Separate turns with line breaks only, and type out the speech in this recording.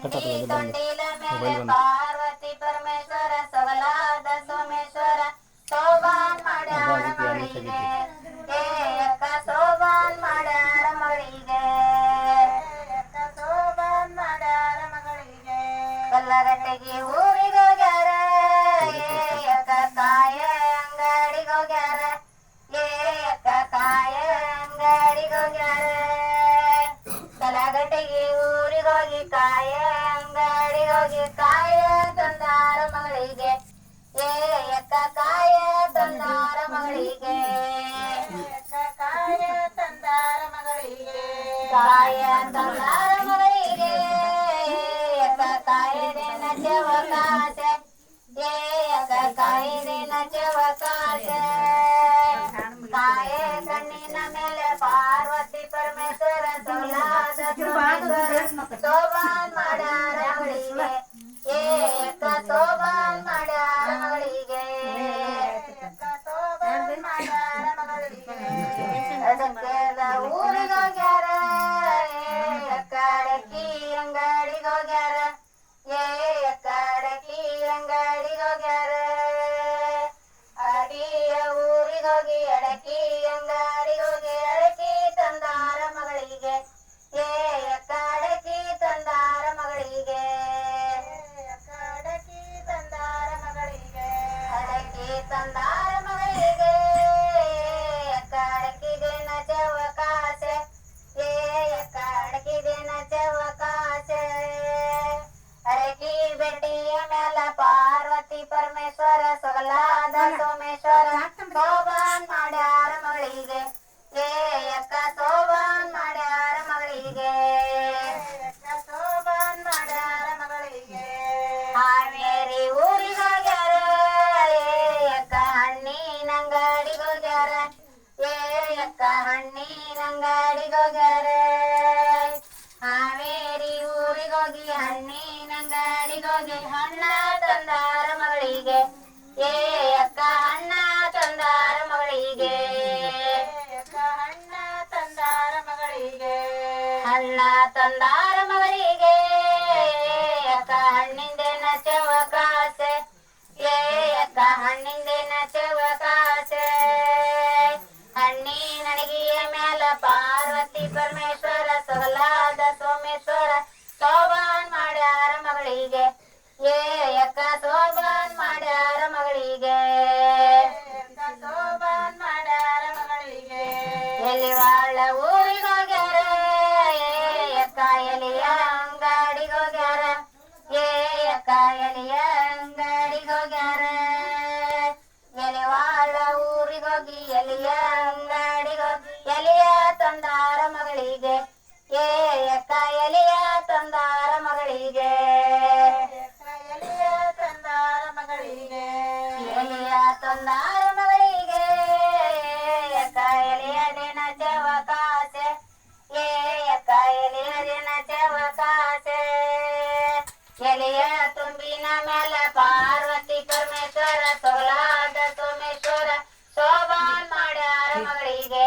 ಚಂಡಿ ತೊಂಡಿಲ ಮೇಲೆ
ಮೊಬೈಲ್ ಬಂದು.
ಪಾರ್ವತಿ ಪರಮೇಶ್ವರ ಸೊಗಲಾದ ಸೋಮೇಶ್ವರ ಸೋಬಾನ್ ಮಾಡ್ಯಾರ
ಅದಕ್ಕೆ ಯಾರು
ಮಗಳಿಗೆ ಏ ಅಕ್ಕ ಸೋಬಾನ್ ಮಾಡ್ಯಾರ ಮಗಳಿಗೆ ಅಕ್ಕ ಸೋಬಾನ್ ಮಾಡ್ಯಾರ ಮಗಳಿಗೆ ಕಲ್ಲಗಟ್ಟೆಗೆ ಊರಿಗೆ ಹೋಗ್ಯಾರ ಏ ಅಕ್ಕ ಕಾಯ ಅಂಗಡಿಗೆ ಹೋಗ್ಯಾರ ಏ ಅಕ್ಕ ಕಾಯ ಅಂಗಡಿಗೆ ಹೋಗ್ಯಾರ ಕಲಗಟ್ಟೆಗೆ ಊರಿಗೆ ಹೋಗಿ ಕಾಯ ಅಂಗಡಿಗೆ ಹೋಗಿ ಕಾಯ ತಂದಾರ ಮಗಳಿಗೆ. ಏ ಕಾಯ ತಂದಾರ ಮಗಳಿಗೆ. ಕಾಯ ತಂದಾರ ಮಗಳಿಗೆ. ಕಾಯ ತಂದಾರ ಮಗಳಿಗೆ. ಅಕ್ಕ ಕಾಯದೆ ನಚವಕಾಸೆ ಏ ಅಕ್ಕ ನಚವಕಾಸೆ ಕಾಯ ಕಣ್ಣಿನ ಮೇಲೆ ಪಾರ್ವತಿ ಪರಮೇಶ್ವರ ಸೋಲಾದ ಸೋಮೇಶ್ವರ. ಮಾಡಾರ ಮಗಳಿಗೆ ಸೋಮೇಶ್ವರ ಸೋಬಾನ್ ಮಾಡ್ಯಾರ ಮಗಳಿಗೆ. ಏ, ಅಕ್ಕ, ಸೋಬಾನ್ ಮಾಡ್ಯಾರ ಮಗಳಿಗೆ ಸೋಬಾನ್ ಮಾಡ್ಯಾರ ಮಗಳಿಗೆ. ಹಾವೇರಿ ಊರಿಗೆ ಹೋಗ್ಯಾರ. ಏ, ಅಕ್ಕ, ಹಣ್ಣಿನ ಅಂಗಡಿಗೆ ಹೋಗ್ಯಾರ. ಏ, ಅಕ್ಕ, ಹಣ್ಣಿನ ಅಂಗಡಿಗೆ ಹೋಗ್ಯಾರ. ಹಾವೇರಿ ಊರಿಗೆ ಹೋಗಿ ಹಣ್ಣಿನ ಅಂಗಡಿಗೆ ಹೋಗಿ ಹಣ್ಣ ತಂದಾರ. ಹಣ್ಣ ತಂದಾರ ಮಗರಿಗೆ ಅಕ್ಕ ಹಣ್ಣಿಂದ ನಚವ ಕಾಸೆ. ಏ, ಅಕ್ಕ ಹಣ್ಣಿಂದ ನಚವ ಕಾಸೆ. ಹಣ್ಣಿನ ಅಣಗಿಯ ಮೇಲ ಪಾರ್ವತಿ ಪರಮೇಶ್ವರ ಸೊಗಲಾದ ಸೋಮೇಶ್ವರ, ಸೋಬಾನ್ ಮಾಡ್ಯಾರ ಮಗಳಿಗೆ. ಏ, ಅಕ್ಕ ಸೋ ಹೋಗಿ ಎಲಿಯ ಅಂಗಡಿಗೋ, ಎಲಿಯ ತಂದಾರ ಮಗಳಿಗೆ. ಏ ಅಕ್ಕ, ಎಲಿಯ ತಂದಾರ ಮಗಳಿಗೆ. ಎಲಿಯ ತಂದಾರ ಮಗಳಿಗೆ. ಎಲಿಯ ತಂದಾರ ಮಗಳಿಗೆ ಎಲಿಯ ದಿನ ಚವಕಾಸೆ ಏ ಅಕ್ಕ, ಎಲಿಯ ದಿನ ಚವಕಾಸೆ ಎಲಿಯ ತುಂಬಿನ ಮೇಲೆ ಪಾ ಸೋಬಾನ್ ಮಾಡ ಅರಮಗಳಿಗೆ